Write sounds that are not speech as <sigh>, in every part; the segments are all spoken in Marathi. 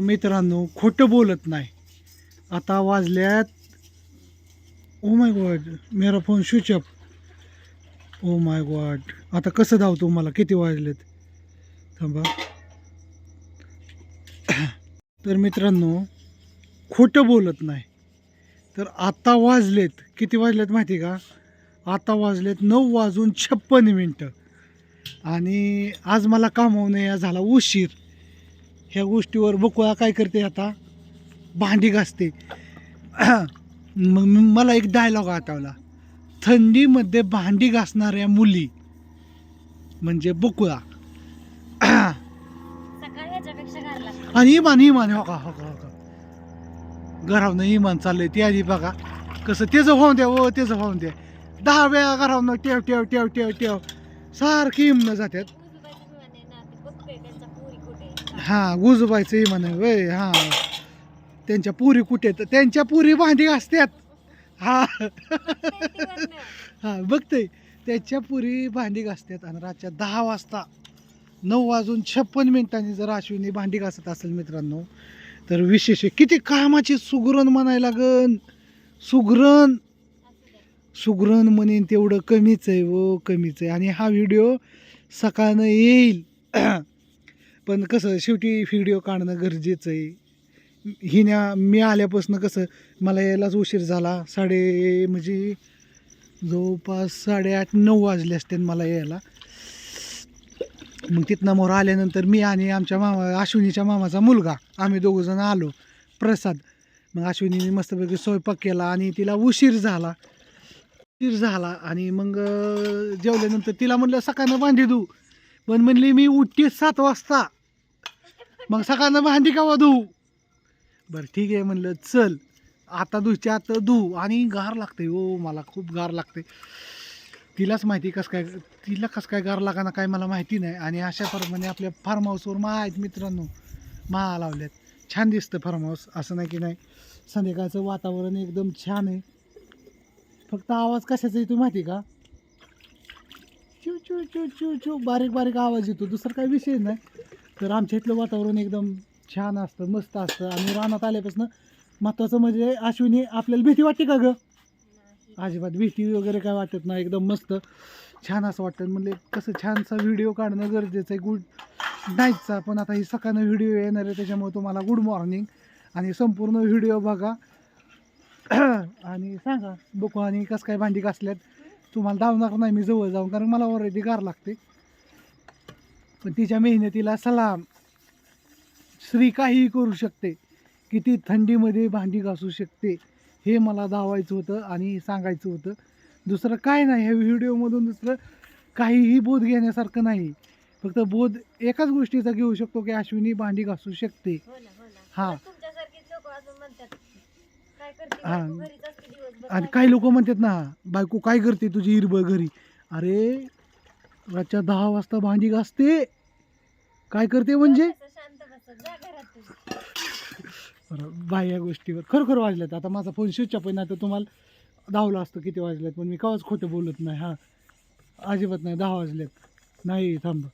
मित्रांनो खोटं बोलत नाही. आता वाजल्यात. ओ माय गॉड मेरा phone switch up oh my God आता कसं धावतो मला? किती वाजलेत? थांबा. <coughs> तर मित्रांनो खोटं बोलत नाही. तर आता वाजलेत. किती वाजलेत माहिती का? आता वाजलेत नऊ वाजून छप्पन मिनटं. आणि आज मला कामावून या झाला उशीर. ह्या गोष्टीवर बकुळा काय करते आता? भांडी घासते. <clears throat> मग मला एक डायलॉग आठवला. थंडीमध्ये भांडी घासणाऱ्या मुली म्हणजे बकुळा. <clears throat> आणि इमान इमान हो का हो का हो का. घरावनं इमान चाललंय ती आधी बघा. कसं त्याचं होऊन द्या ओ त्याचं होऊन द्या. दहा वेळा घरावनं टेव टेव टेव टेव टेव सारखी इमनं जात्यात उजूबाईचं विमान आहे ना ते बघतोय त्यांच्या पोरी कुठे हां गुजबायचं इमान आहे वय हां. त्यांच्या पुरी कुठे तर त्यांच्या पुरी भांडी असतात हा. हां बघतंय. बघते त्याच्या पुरी भांडी घासतात आणि रातच्या दहा वाजता नऊ वाजून छप्पन मिनिटांनी जर अश्विनी भांडी घासत असेल मित्रांनो तर विशेष किती कामाची सुगरण म्हणायला लागन. सुगरण. सुगरण म्हणेन तेवढं कमीच आहे व कमीच आहे. आणि हा व्हिडिओ सकाळनं येईल. पण कसं शेवटी व्हिडिओ काढणं गरजेचं आहे. हिन्या मी आल्यापासून कसं मला यायलाच उशीर झाला. साडे म्हणजे जवळपास साडेआठ नऊ वाजले असते मला यायला. मग तिथनं मोर आल्यानंतर मी आणि आमच्या मामा अश्विनीच्या मामाचा मुलगा आम्ही दोघंजण आलो. प्रसाद. मग अश्विनीने मस्तपैकी स्वयंपाक केला आणि तिला उशीर झाला. उशीर झाला आणि मग जेवल्यानंतर तिला म्हणलं सकाळनं बांधी देऊ पण म्हणली मी उठते सात वाजता. मग सकाळनं भांडी कावा धू बरं ठीक आहे म्हणलं चल आता धुच्या आता धू आणि गार लागते हो मला खूप गार लागते तिलाच माहिती कसं काय तिला कसं काय गार लागा काय मला माहिती नाही. आणि अशा प्रमाणे आपल्या फार्म हाऊसवर महा आहेत मित्रांनो महा लावल्यात. छान दिसतं फार्म हाऊस असं नाही की नाही. संध्याकाळचं वातावरण एकदम छान आहे. फक्त आवाज कशाचा येतो माहिती का? चू चू चू चू. बारीक बारीक आवाज येतो. दुसरा काही विषय नाही. तर आमच्या इथलं वातावरण एकदम छान असतं मस्त असतं. आणि रानात आल्यापासून महत्त्वाचं म्हणजे अश्विनी आपल्याला भीती वाटते का गं? अजिबात भीती वगैरे काय वाटत नाही. एकदम मस्त. छान असं वाटतं. म्हणजे कसं छानसा व्हिडिओ काढणं गरजेचं आहे. गुड नाईटचा पण आता ही सकाळनं व्हिडिओ येणार आहे. त्याच्यामुळे तुम्हाला गुड मॉर्निंग आणि संपूर्ण व्हिडिओ बघा. <clears throat> आणि सांगा बघू आणि कसं काय भांडी घासल्यात. तुम्हाला धावणार नाही मी जवळ जाऊन कारण मला ऑलरेडी गार लागते. पण तिच्या मेहनतीला सलाम. स्त्री काहीही करू शकते किती थंडीमध्ये भांडी घासू शकते हे मला दावायचं होतं आणि सांगायचं होतं. दुसरं काय नाही ह्या व्हिडिओमधून दुसरं काहीही बोध घेण्यासारखं नाही. फक्त बोध एकाच गोष्टीचा घेऊ शकतो की अश्विनी भांडी घासू शकते. हो ना हो. आणि काही लोक म्हणतात ना बायको काय करते तुझी इरबळ घरी? अरे रातच्या दहा वाजता भांडी घासते. काय करते म्हणजे. बरं बाह्या गोष्टीवर. खरोखर वाजल्यात. आता माझा फोन स्विच पण नाही तर तुम्हाला दावलं असतं किती वाजल्यात पण मी कवाच खोटं बोलत नाही हां. अजिबात नाही दहा वाजल्यात. नाही थांब.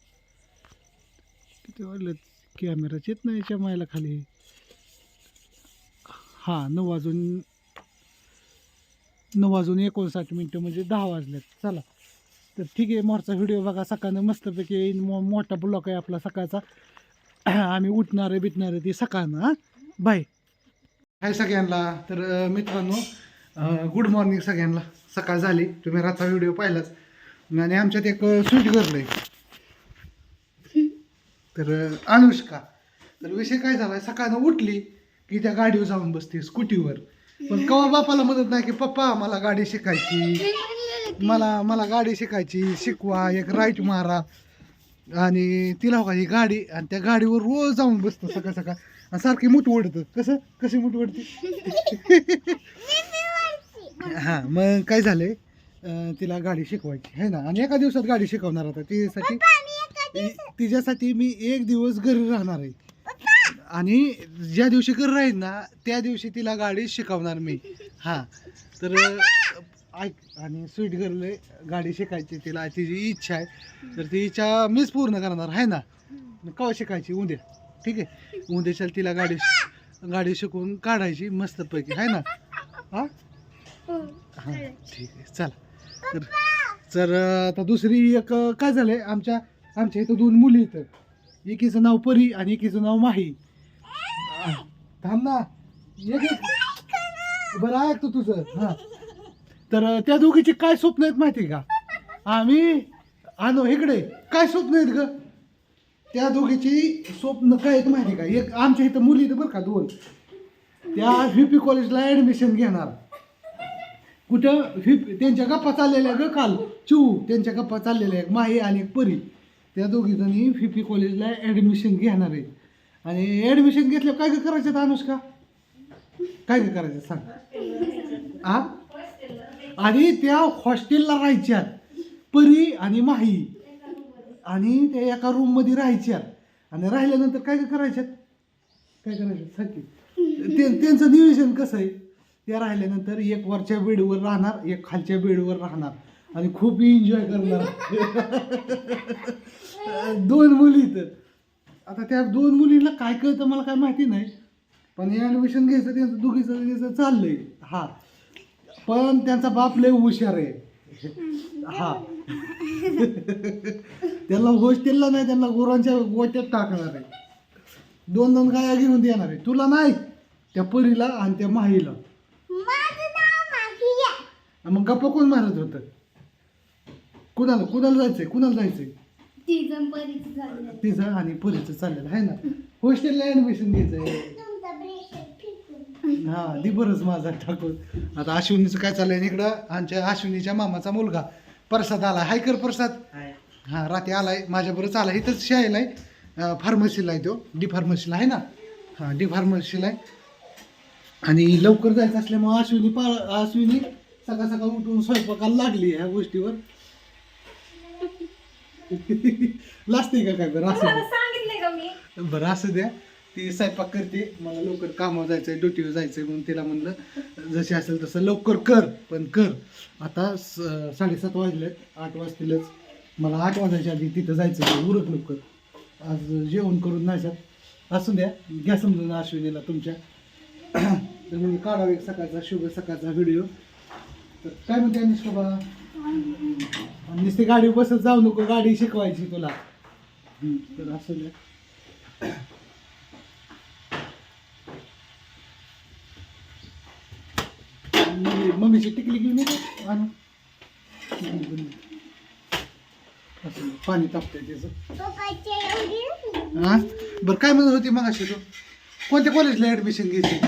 किती वाजल्यात? कॅमेराच येत नाही याच्या मायला खाली. हां नऊ वाजून नऊ वाजून एकोणसाठ मिनटं म्हणजे दहा वाजल्यात चला. तर ठीक आहे मोरचा व्हिडिओ बघा सकाळनं मस्तपैकी येईन मो मोठा ब्लॉक आहे आपला सकाळचा. <clears throat> आम्ही उठणारे बिटणारे ते सकाळनं हां. बाय. हाय सगळ्यांना. तर मित्रांनो गुड मॉर्निंग सगळ्यांना. सकाळ झाली. तुम्ही रातचा व्हिडिओ पाहिलाच. आणि आमच्यात एक स्वीट गर्ल आहे. तर अनुष्का. तर विषय काय झाला सकाळनं उठली. की त्या गाडीवर जाऊन बसते स्कूटीवर. पण कवा बापाला मदत नाही की पप्पा मला गाडी शिकायची. मला मला गाडी शिकायची शिकवा एक राईट मारा. आणि तिला हो ही गाडी आणि त्या गाडीवर रोज जाऊन बसतं सकाळ सकाळ. आणि सारखी मुठ ओढतं. कसं? कशी मुठ ओढते? हां मग काय झालंय? तिला गाडी शिकवायची. आहे ना? आणि एका दिवसात गाडी शिकवणार आता. तिच्यासाठी तिच्यासाठी मी एक दिवस घरी राहणार आहे. आणि ज्या दिवशी कर राहील ना त्या दिवशी तिला गाडी शिकवणार मी. हां. तर ऐक आणि स्वीट गर्ल गाडी शिकायची तिला तिची इच्छा आहे. तर ती इच्छा मीच पूर्ण करणार आहे ना? कवा केव्हा शिकायची? उद्या. ठीक आहे? उद्याच्या तिला गाडी गाडी शिकवून काढायची मस्तपैकी आहे ना? हा? हां ठीक आहे. चला. तर तर आता दुसरी एक काय झालं आहे आमच्या आमच्या इथं दोन मुली इथं. एकीचं नाव परी आणि एकीचं नाव माही. थांब ना. एक एक बरं ऐकतो तुझं? हां. तर त्या दोघीचे काय स्वप्न आहेत माहिती आहे का? आम्ही आणो इकडे. काय स्वप्न आहेत ग? त्या दोघीची स्वप्न काय आहेत माहिती आहे का? एक आमच्या इथं मुली आहेत बरं का दोन. त्या व्ही पी कॉलेजला ॲडमिशन घेणार. कुठं? व्ही त्यांच्या गप्पा चाललेल्या ग काल. चिऊ त्यांच्या गप्पा चाललेल्या एक माही आणि एक परी. त्या दोघीजणी व्ही पी कॉलेजला ॲडमिशन घेणार आहेत. आणि ॲडमिशन घेतल्यावर काय काय करायचं अनुष्का? काय काय करायचं सांग. आ? आणि त्या हॉस्टेलला राहायच्यात. परी आणि माही. आणि त्या एका रूममध्ये राहायच्यात. आणि राहिल्यानंतर काय काय करायच्यात? काय करायचं? सांग की. ते त्यांचं नियोजन कसं आहे? त्या राहिल्यानंतर एक वरच्या बेडवर राहणार एक खालच्या बेडवर राहणार. आणि खूप एन्जॉय करणार. <laughs> दोन मुली तर. आता त्या दोन मुलींना काय कळतं मला काय माहिती नाही. पण हे ॲडमिशन घ्यायचं त्यांचं दोघीचं घ्यायचं चाललंय. हा. पण त्यांचा बाप लय हुशार आहे. हा. <laughs> त्यांना हॉस्टेलला नाही त्यांना गुरांच्या गोट्यात टाकणार आहे. दोन दोन गाया घेऊन देणार आहे. तुला नाही त्या परीला आणि त्या माहीला. मग गप्पा कोण मारत होतं? कुणाला कुणाला जायचंय? कुणाला जायचंय? तिचं आणि परीचं चाललेलं आहे ना? हॉस्टेलला ऍडमिशन घ्यायचंय. हा दी बरंच माझा टाकून. आता अश्विनीचं काय चाललंय इकडं? आमच्या अश्विनीच्या मामाचा मुलगा. प्रसाद आला. हाय कर प्रसाद. हा रात्री आलाय. माझ्याबरोबर आला इथंच शाळेला आहे. फार्मसीला आहे तो. डी फार्मसीला आहे ना? हां डी फार्मसीला आहे. आणि लवकर जायचं असल्यामुळे अश्विनी पा अश्विनी सकाळ सकाळ उठून स्वयंपाकाला लागली ह्या गोष्टीवर. <laughs> लाजते का काय बरं? असं सांगितलंय का मी? बरं असं द्या. ती स्वयंपाक करते मला लवकर कामावर जायचं आहे ड्युटीवर जायचं आहे म्हणून तिला म्हणलं जसे असेल तसं लवकर कर पण कर. आता स- साडेसात वाजलेत आठ वाजतीलच. मला आठ वाजायच्या आधी तिथं जायचं आहे उरक लवकर. आज जेवण करून नाही जात. असू द्या घ्या समजून अश्विनीला तुमच्या. तर म्हणजे काढावा एक सकाळचा शुभ सकाळचा व्हिडिओ. तर काय म्हणते अनुष्का बा आणि नुसती गाडी बसत जाऊ नको गाडी शिकवायची तुला. तर असू द्या मम्मीची टिकली घेऊन येते आणू. असं पाणी तापतंय त्याचं. हा? बरं काय म्हणत होती मग अशी तू? कोणत्या कॉलेजला ॲडमिशन घ्यायची?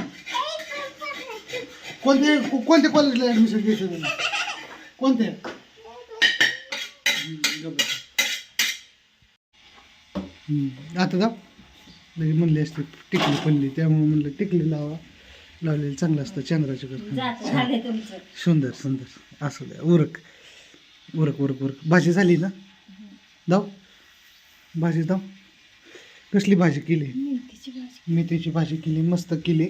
कोणत्या को- कोणत्या कॉलेजला ॲडमिशन घ्यायचं? हम्म, आता जा. लगे म्हणली असते टिकली पडली त्यामुळे म्हणलं टिकली लावा. लावलेलं चांगलं असतं चंद्राच्या जात कर झालंय तुमचं. सुंदर सुंदर. असू द्या उरक. उरक उरक उरक. भाजी झाली ना? दाव. भाजी दाव. कसली भाजी केली? मेथीची भाजी. मेथीची भाजी केली मस्त केली.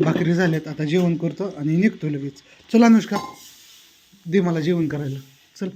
भाकरी झाल्यात आता जेवण करतो आणि निघतो लगेच. चल अनुष्का. दे मला जेवण करायला. चल.